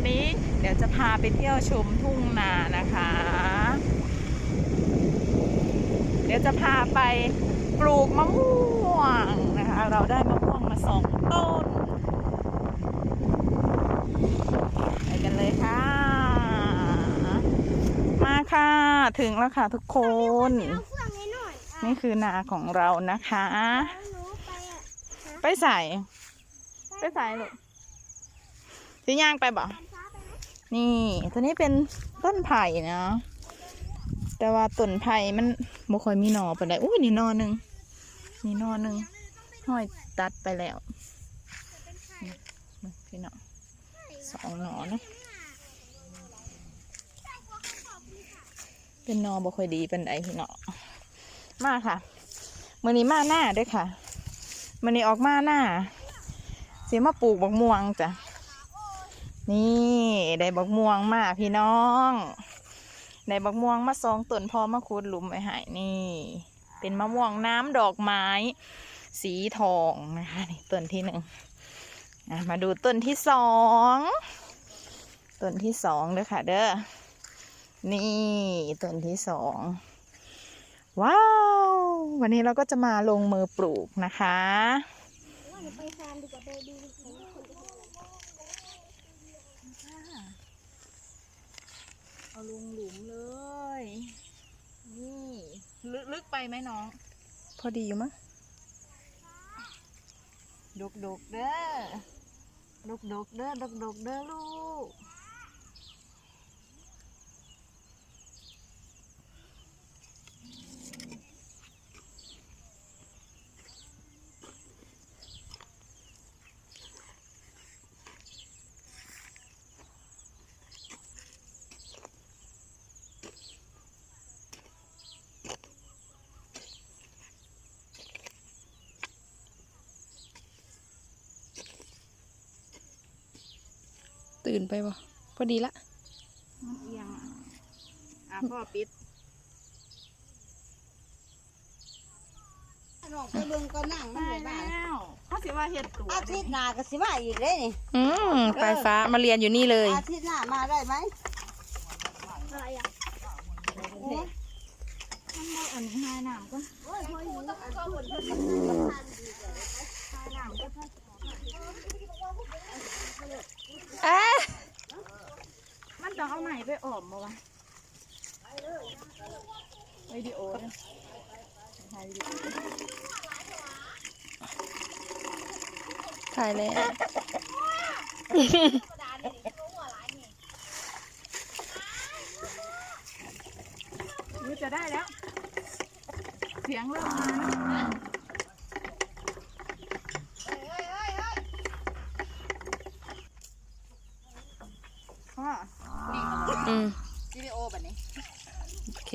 วันนี้เดี๋ยวจะพาไปเที่ยวชมทุ่งนานะคะ เดี๋ยวจะพาไปปลูกมะม่วงนะคะ เราได้มะม่วงมาสองต้น ไปกันเลยค่ะ มาค่ะถึงแล้วค่ะทุกคนเอาเครื่องนี้หน่อยอะนี่คือนาของเรานะคะเอาหนูไปอะไปใส่ ไปใส่ลูก สิย่างไปบ่นี่ตัวนี้เป็นต้นไผ่นะแต่ว่าต้นไผ่มันบ่ค่อยมีหนอปานใดอุ้ยนี่หนอหนึ่งนี่หนอหนึ่งห้อยตัดไปแล้วนี่พี่น้องสองหนอนะเป็นหนอบ่ค่อยดีปานใดพี่น้องมาค่ะมื้อนี้มาหน้าด้วยค่ะมื้อนี้ออกมาหน้าสิมาปลูกบักม่วงจ้ะ นี่ได้บักม่วงมาพี่น้องได้บักม่วงมาซองต้นพอมาขุดหลุมไว้ให้นี่ เป็นมะม่วงน้ำดอกไม้ สีทองนะคะนี่ต้นที่หนึ่งมาดูต้นที่สองต้นที่สองเด้อค่ะเด้อนี่ต้นที่สองว้าว วันนี้เราก็จะมาลงมือปลูกนะคะ คนที่อะไรเอาลงหลุมเลย นี่ลึกลึกไปไหมน้อง พอดีอยู่มั้งดกดกๆเด้อดกดกๆเด้อดกดกๆเด้อลูก ตื่นไปบ่พอดีละมันเอียงอะอะพ่อปิดน้องไปเบิ่งก็นั่งมันได้เลยแล้บ้านวเขาสิว่าเห็ดตัวอาทิตย์หน้าก็สิมาอีกเลยนี่อืมปลายฟ้ามาเรียนอยู่นี่เลยอาทิตย์หน้ามาได้ไหมอะไรอะโอ้ยอันนี้ให้น้ำก็อะ มันต้องเอา ใหม่ไปออมมาวะวิดีโอนะถ่ายวิดีโอถ่ายแล้วนี่จะได้แล้ว เสียงเริ่มมาพ่อ อืม วิดีโอแบบนี้ โอเค